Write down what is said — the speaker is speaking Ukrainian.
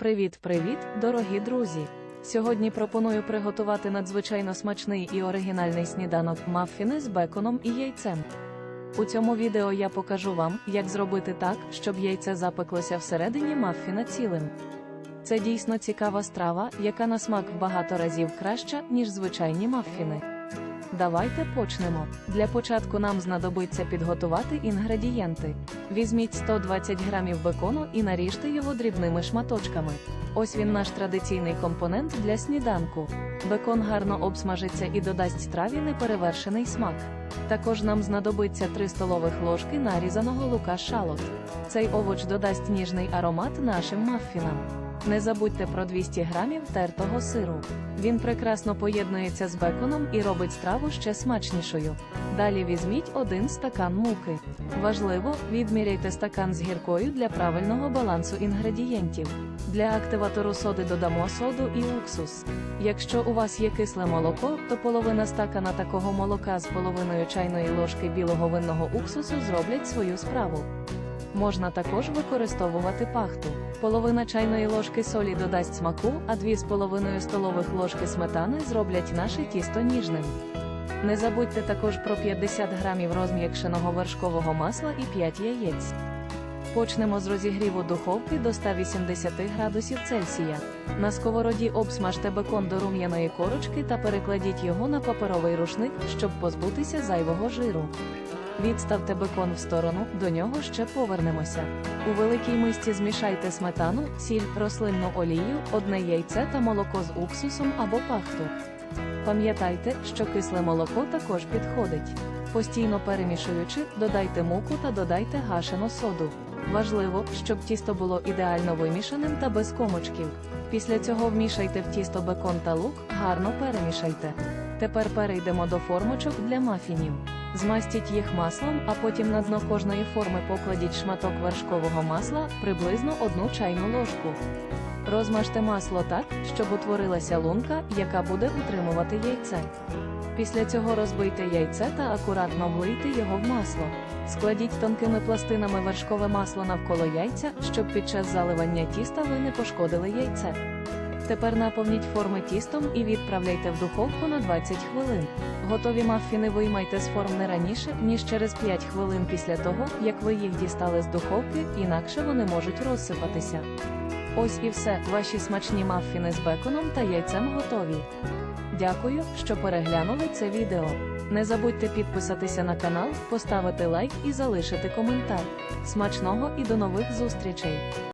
Привіт-привіт, дорогі друзі! Сьогодні пропоную приготувати надзвичайно смачний і оригінальний сніданок маффіни з беконом і яйцем. У цьому відео я покажу вам, як зробити так, щоб яйце запеклося всередині маффіна цілим. Це дійсно цікава страва, яка на смак багато разів краща, ніж звичайні маффіни. Давайте почнемо. Для початку нам знадобиться підготувати інгредієнти. Візьміть 120 грамів бекону і наріжте його дрібними шматочками. Ось він наш традиційний компонент для сніданку. Бекон гарно обсмажиться і додасть страві неперевершений смак. Також нам знадобиться 3 столових ложки нарізаного лука шалот. Цей овоч додасть ніжний аромат нашим маффінам. Не забудьте про 200 грамів тертого сиру. Він прекрасно поєднується з беконом і робить страву ще смачнішою. Далі візьміть один стакан муки. Важливо, відміряйте стакан з гіркою для правильного балансу інгредієнтів. Для активатору соди додамо соду і уксус. Якщо у вас є кисле молоко, то половина стакана такого молока з половиною чайної ложки білого винного уксусу зроблять свою справу. Можна також використовувати пахту. Половина чайної ложки солі додасть смаку, а 2,5 столових ложки сметани зроблять наше тісто ніжним. Не забудьте також про 50 грамів розм'якшеного вершкового масла і 5 яєць. Почнемо з розігріву духовки до 180 градусів Цельсія. На сковороді обсмажте бекон до рум'яної корочки та перекладіть його на паперовий рушник, щоб позбутися зайвого жиру. Відставте бекон в сторону, до нього ще повернемося. У великій мисці змішайте сметану, сіль, рослинну олію, одне яйце та молоко з уксусом або пахту. Пам'ятайте, що кисле молоко також підходить. Постійно перемішуючи, додайте муку та додайте гашену соду. Важливо, щоб тісто було ідеально вимішаним та без комочків. Після цього вмішайте в тісто бекон та лук, гарно перемішайте. Тепер перейдемо до формочок для мафінів. Змастіть їх маслом, а потім на дно кожної форми покладіть шматок вершкового масла, приблизно одну чайну ложку. Розмажте масло так, щоб утворилася лунка, яка буде утримувати яйце. Після цього розбийте яйце та акуратно влийте його в масло. Складіть тонкими пластинами вершкове масло навколо яйця, щоб під час заливання тіста ви не пошкодили яйце. Тепер наповніть форми тістом і відправляйте в духовку на 20 хвилин. Готові маффіни виймайте з форм не раніше, ніж через 5 хвилин після того, як ви їх дістали з духовки, інакше вони можуть розсипатися. Ось і все, ваші смачні маффіни з беконом та яйцем готові. Дякую, що переглянули це відео. Не забудьте підписатися на канал, поставити лайк і залишити коментар. Смачного і до нових зустрічей!